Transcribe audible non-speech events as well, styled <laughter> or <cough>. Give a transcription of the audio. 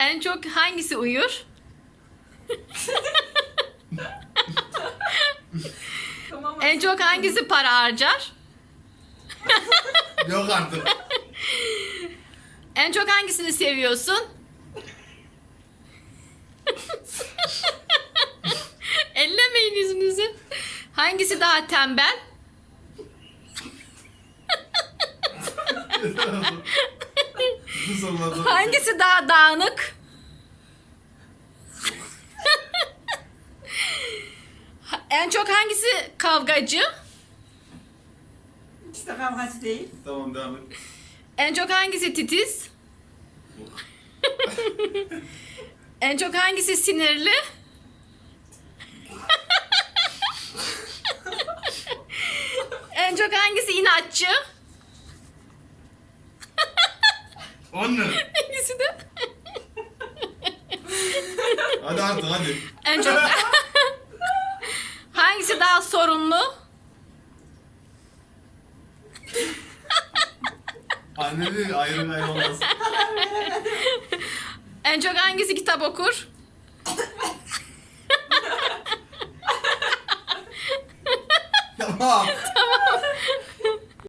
En çok hangisi uyur? Tamam. En çok hangisi para harcar? Yok artık. En çok hangisini seviyorsun? Ellemeyin yüzünüzü. Hangisi daha tembel? <laughs> <laughs> Hangisi daha dağınık? <laughs> en çok hangisi kavgacı? İkisi de kavgacı değil. Tamam devam et. En çok hangisi titiz? <laughs> en çok hangisi sinirli? en çok hangisi inatçı? Anne. İkisi de. Hadi artık hadi. En çok hangisi daha sorunlu? Anne değil ayrı gayrı olmaz. En çok hangisi kitap okur? Tamam.